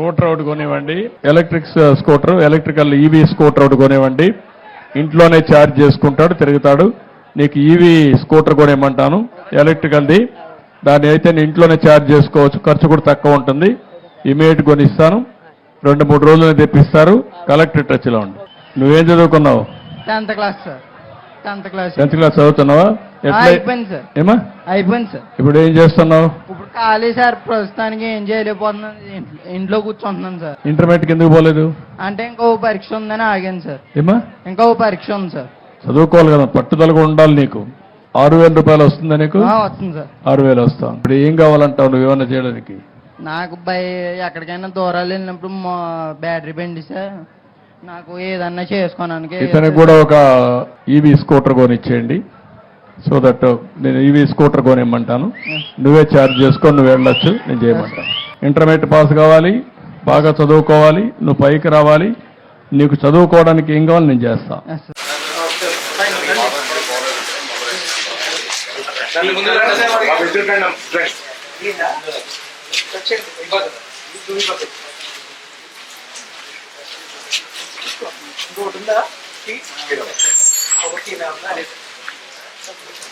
Scooter ఒకటి కొనివ్వండి. Electric scooter electrical EV scooter ఒకటి కొనివ్వండి. ఇంట్లోనే ఛార్జ్ చేసుకుంటాడు తిరుగుతాడు. నీకు ఈవీ స్కూటర్ కొనివ్వమంటాను ఎలక్ట్రికల్ది. దాన్ని అయితే ఇంట్లోనే ఛార్జ్ చేసుకోవచ్చు. ఖర్చు కూడా తక్కువ ఉంటుంది. ఇమీడియట్ కొనిస్తాను. రెండు మూడు రోజులు తెప్పిస్తారు. కలెక్టర్ టచ్లో ఉండు. నువ్వేం చదువుకున్నావు? Tenth class sir. Tenth class. Tenth class చదువుతున్నావా? ఎట్లా? అయిపోయింది సార్. ఏమా? అయిపోయింది సార్. ఇప్పుడు ఏం చేస్తున్నావు? ఖాళీ సార్ ప్రస్తుతానికి ఏం చేయలేకపోతున్నాను ఇంట్లో- కూర్చుంటున్నాను సార్. ఇంటర్మీడియట్కి ఎందుకు పోలేదు? అంటే ఇంకో పరీక్ష ఉందని ఆగాను సార్. ఏమా ఇంకో పరీక్ష ఉంది సార్. చదువుకోవాలి కదా పట్టుదలగా ఉండాలి నీకు. ఆరు వేల రూపాయలు వస్తుందా నీకు? వస్తుంది సార్. ఆరు వేలు వస్తాం. ఇప్పుడు ఏం కావాలంటావు నువ్వు ఏమన్నా చేయడానికి? నాకు బై ఎక్కడికైనా దూరాలు వెళ్ళినప్పుడు మా బ్యాటరీ బండి సార్. నాకు ఏదన్నా చేసుకోవడానికి ఇతనికి కూడా ఒక ఈవీ స్కూటర్ కొనిచ్చేయండి. సో దట్ నేను ఈవీ స్కూటర్ కొనిమ్మంటాను. నువ్వే ఛార్జ్ చేసుకొని నువ్వు వెళ్ళొచ్చు నేను చేయమంటాను. ఇంటర్మీడియట్ పాస్ కావాలి బాగా చదువుకోవాలి నువ్వు పైకి రావాలి నీకు చదువుకోవడానికి ఏం కావాలి నేను చేస్తా. Yes, sir. ఒకటి Okay.